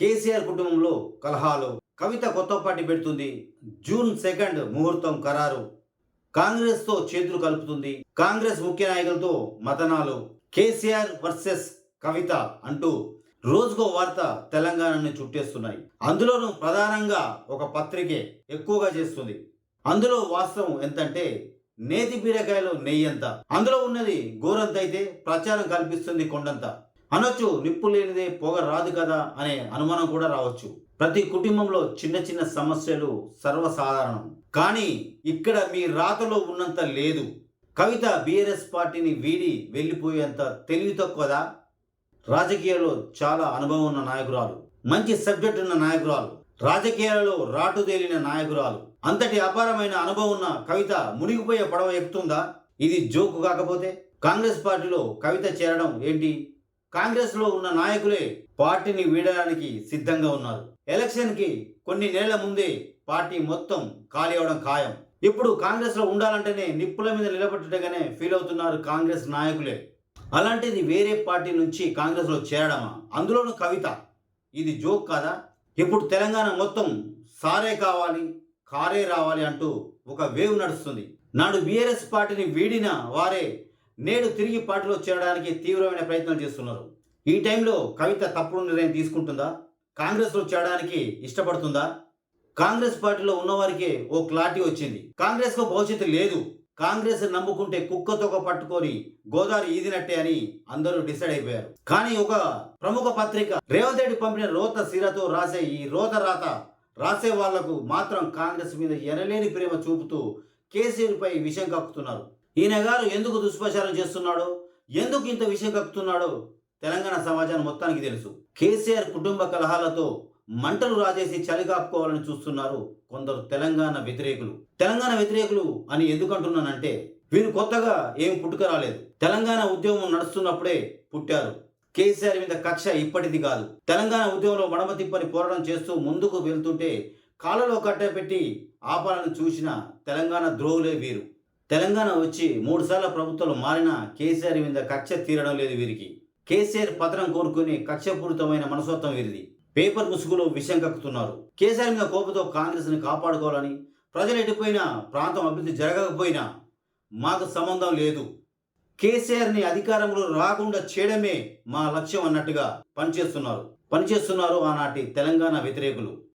కేసీఆర్ కుటుంబంలో కలహాలు. కవిత కొత్త పార్టీ పెడుతుంది. జూన్ సెకండ్ ముహూర్తం ఖరారు. కాంగ్రెస్తో చేతులు కలుపుతుంది. కాంగ్రెస్ ముఖ్య నాయకులతో మతనాలు. కేసీఆర్ వర్సెస్ కవిత అంటూ రోజుకో వార్త తెలంగాణని చుట్టేస్తున్నాయి. అందులోనూ ప్రధానంగా ఒక పత్రికే ఎక్కువగా చేస్తుంది. అందులో వాస్తవం ఎంతంటే నేతి బీరకాయలో నెయ్యి ఎంత అందులో ఉన్నది గోరంత అయితే ప్రచారం కల్పిస్తుంది కొండంత. అనొచ్చు నిప్పు లేనిదే పొగ రాదు కదా అనే అనుమానం కూడా రావచ్చు. ప్రతి కుటుంబంలో చిన్న చిన్న సమస్యలు సర్వసాధారణం. కానీ ఇక్కడ మీ రాతలో ఉన్నంత లేదు. కవిత బీఆర్ఎస్ పార్టీని వీడి వెళ్ళిపోయేంత తెలివి తక్కువదా రాజకీయాల్లో చాలా అనుభవం ఉన్న నాయకురాలు. మంచి సబ్జెక్ట్ ఉన్న నాయకురాలు. రాజకీయాలలో రాటుదేలిన నాయకురాలు. అంతటి అపారమైన అనుభవం ఉన్న కవిత మునిగిపోయే పడవ ఎక్కుతుందా? ఇది జోకు కాకపోతే కాంగ్రెస్ పార్టీలో కవిత చేరడం ఏంటి? కాంగ్రెస్లో ఉన్న నాయకులే పార్టీని వీడడానికి సిద్ధంగా ఉన్నారు. ఎలక్షన్కి కొన్ని నెలల ముందే పార్టీ మొత్తం ఖాళీ అవడం ఖాయం. ఇప్పుడు కాంగ్రెస్లో ఉండాలంటేనే నిప్పుల మీద నిలబెట్టగానే ఫీల్ అవుతున్నారు కాంగ్రెస్ నాయకులే. అలాంటిది వేరే పార్టీ నుంచి కాంగ్రెస్లో చేరడమా? అందులోనూ కవిత ఇది జోక్ కాదా? ఇప్పుడు తెలంగాణ మొత్తం సారే కావాలి కారే రావాలి అంటూ ఒక వేవ్ నడుస్తుంది. నాడు బీఆర్ఎస్ పార్టీని వీడిన వారే నేడు తిరిగి పార్టీలో చేరడానికి తీవ్రమైన ప్రయత్నాలు చేస్తున్నారు. ఈ టైంలో కవిత తప్పుడు నిర్ణయం తీసుకుంటుందా? కాంగ్రెస్లో చేరడానికి ఇష్టపడుతుందా? కాంగ్రెస్ పార్టీలో ఉన్నవారికే ఓ క్లారిటీ వచ్చింది. కాంగ్రెస్కు భవిష్యత్తు లేదు. కాంగ్రెస్ నమ్ముకుంటే కుక్కతోక పట్టుకొని గోదావరి ఈదినట్టే అని అందరూ డిసైడ్ అయిపోయారు. కానీ ఒక ప్రముఖ పత్రిక రేవంత్ రెడ్డి పంపిన రోత సిరతో రాసే ఈ రోత రాత రాసే వాళ్ళకు మాత్రం కాంగ్రెస్ మీద ఎనలేని ప్రేమ చూపుతూ కేసీఆర్ పై విషయం కక్కుతున్నారు. ఈయన గారు ఎందుకు దుష్ప్రచారం చేస్తున్నాడో ఎందుకు ఇంత విషయం కక్కుతున్నాడో తెలంగాణ సమాజాన్ని మొత్తానికి తెలుసు. కేసీఆర్ కుటుంబ కలహాలతో మంటలు రాజేసి చలి కాపుకోవాలని చూస్తున్నారు కొందరు తెలంగాణ వ్యతిరేకులు. తెలంగాణ వ్యతిరేకులు అని ఎందుకు అంటున్నానంటే వీరు కొత్తగా ఏం పుట్టుక రాలేదు తెలంగాణ ఉద్యమం నడుస్తున్నప్పుడే పుట్టారు. కేసీఆర్ మీద కక్ష ఇప్పటిది కాదు. తెలంగాణ ఉద్యమంలో మడమ తిప్పని పోరాటం చేస్తూ ముందుకు వెళ్తుంటే కాళ్ళలో కట్టపెట్టి ఆపాలని చూసిన తెలంగాణ ద్రోహులే వీరు. తెలంగాణ వచ్చి మూడుసార్ల ప్రభుత్వాలు మారిన కేసీఆర్ మీద కక్ష తీరడం లేదు వీరికి. కేసీఆర్ పతనం కోరుకుని కక్షపూరితమైన మనస్తత్వం వీరిది. పేపర్ ముసుగులో విషం కక్కుతున్నారు. కేసీఆర్ మీద కోపంతో కాంగ్రెస్ని కాపాడుకోవాలని ప్రజలు ఎడిపోయినా ప్రాంతం అభివృద్ధి జరగకపోయినా మాకు సంబంధం లేదు. కేసీఆర్ని అధికారంలో రాకుండా చేయడమే మా లక్ష్యం అన్నట్టుగా పనిచేస్తున్నారు. పనిచేస్తున్నారు ఆనాటి తెలంగాణ వ్యతిరేకులు.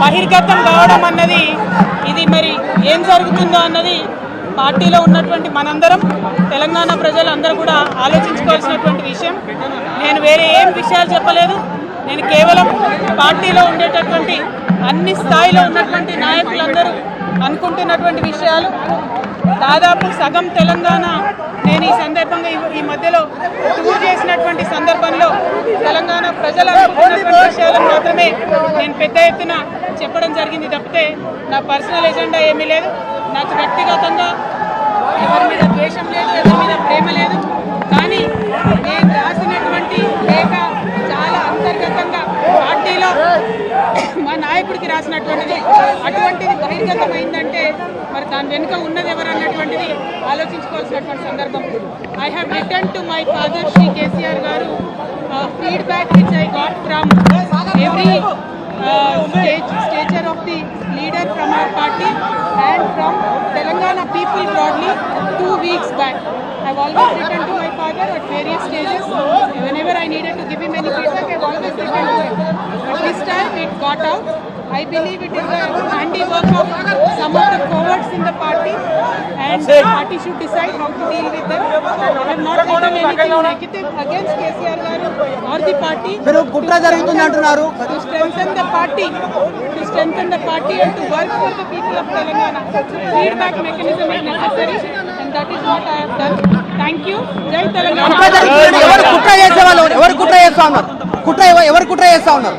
బహిర్గతం కావడం అన్నది ఇది మరి ఏం జరుగుతుందో అన్నది పార్టీలో ఉన్నటువంటి మనందరం తెలంగాణ ప్రజలందరూ కూడా ఆలోచించుకోవాల్సినటువంటి విషయం. నేను వేరే ఏం విషయాలు చెప్పలేదు. నేను కేవలం పార్టీలో ఉండేటటువంటి అన్ని స్థాయిలో ఉన్నటువంటి నాయకులందరూ అనుకుంటున్నటువంటి విషయాలు. దాదాపు సగం తెలంగాణ నేను ఈ సందర్భంగా ఈ- మధ్యలో టూర్ చేసినటువంటి సందర్భంలో తెలంగాణ ప్రజలు అనుకుంటున్నటువంటి విషయాలను మాత్రమే నేను పెద్ద ఎత్తున చెప్పడం జరిగింది తప్పితే నా పర్సనల్ ఎజెండా ఏమీ లేదు. నాకు వ్యక్తిగతంగా ఎవరి మీద ద్వేషం లేదు ఎవరి మీద ప్రేమ లేదు. దాని వెనుక ఉన్నది ఎవరు అన్నటువంటిది ఆలోచించుకోవాల్సినటువంటి సందర్భం. I have return to my father Shri KCR garu feedback which I got from every stature of the leader from our party and from Telangana people broadly two weeks back I always return to my father at various stages whenever I needed to give him any feedback I always return to my This time it got out. I believe it is the handiwork of some of the cowards in the party, and the party should decide how to deal with them. I have not written anything negative against KCR garu or the party. మీరు కుట్ర జరుగుతుంది అంటున్నారు To strengthen the party, to strengthen the party and to work for the people of Telangana. Feedback mechanism is necessary, and that is what I have done. Thank you. Jai Telangana. కుట్ర చేసే వాళ్ళు ఎవరు కుట్ర చేస్తా ఉన్నారు కుట్ర ఎవ- ఎవరు కుట్ర చేస్తా ఉన్నారు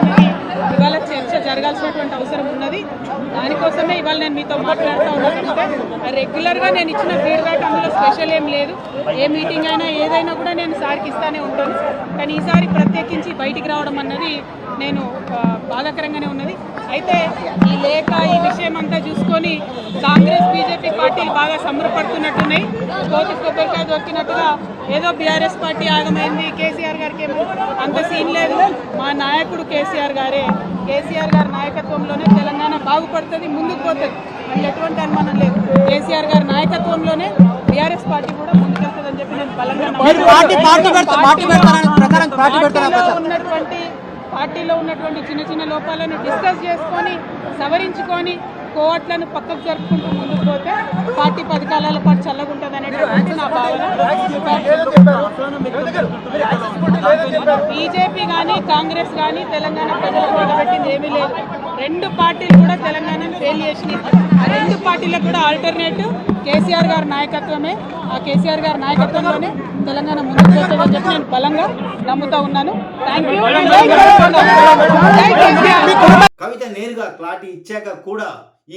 ఇవాళ చర్చ జరగాల్సినటువంటి అవసరం ఉన్నది. దానికోసమే ఇవాళ నేను మీతో మాట్లాడుతూ ఉన్నాను రెగ్యులర్గా నేను ఇచ్చిన ఫీడ్బ్యాక్ అందులో స్పెషల్ ఏం లేదు. ఏ మీటింగ్ అయినా ఏదైనా కూడా నేను సార్కి ఇస్తానే ఉంటాను. కానీ ఈసారి ప్రత్యేకించి బయటికి రావడం అన్నది నేను బాధాకరంగానే ఉన్నది. అయితే ఈ లేఖ ఈ విషయం అంతా చూసుకొని కాంగ్రెస్ బీజేపీ పార్టీలు బాగా సంబరపడుతున్నట్టున్నాయి. కోతి కొబ్బరికాయ దొరికినట్టుగా ఏదో బీఆర్ఎస్ పార్టీ ఆగమైంది. కేసీఆర్ గారికి ఏమో అంత సీన్ లేదు. మా నాయకుడు కేసీఆర్ గారే. కేసీఆర్ గారి నాయకత్వంలోనే తెలంగాణ బాగుపడుతుంది ముందుకు పోతుంది. అందులో ఎటువంటి అనుమానం లేదు. కేసీఆర్ గారి నాయకత్వంలోనే బీఆర్ఎస్ పార్టీ కూడా ముందుకెళ్తుందని చెప్పి నేను బలంగా ఉన్నటువంటి పార్టీలో ఉన్నటువంటి చిన్న చిన్న లోపాలను డిస్కస్ చేసుకొని సవరించుకొని కోవట్లను పక్కకు జరుపుకుంటూ ముందుకు పోతే పార్టీ పది కాలాల పాటు చల్లగుంటుంది అనేటువంటి నా భావన. బీజేపీ కానీ కాంగ్రెస్ కానీ తెలంగాణ ప్రజలకు వదిలిపెట్టింది ఏమీ లేదు. రెండు పార్టీలు కూడా తెలంగాణను ఫెయిల్ చేసినాయి. ఆ రెండు పార్టీలకు కూడా ఆల్టర్నేటివ్ కేసీఆర్ గారి నాయకత్వమే. ఆ కేసీఆర్ గారి నాయకత్వంలోనే తెలంగాణ ముందుకు పోతుందని చెప్పి నేను బలంగా నమ్ముతా ఉన్నాను. కవిత నేరుగా క్లారిటీ ఇచ్చాక కూడా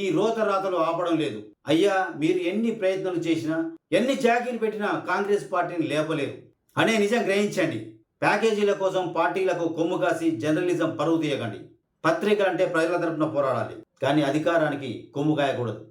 ఈ రోత రాతలు ఆపడం లేదు. అయ్యా మీరు ఎన్ని ప్రయత్నాలు చేసినా ఎన్ని జాకీలు పెట్టినా కాంగ్రెస్ పార్టీని లేపలేరు. అనే నిజం గ్రహించండి. ప్యాకేజీల కోసం పార్టీలకు కొమ్ము కాసి జర్నలిజం పరువు తీయకండి. పత్రిక అంటే ప్రజల తరపున పోరాడాలి. కానీ అధికారానికి కొమ్ము కాయకూడదు.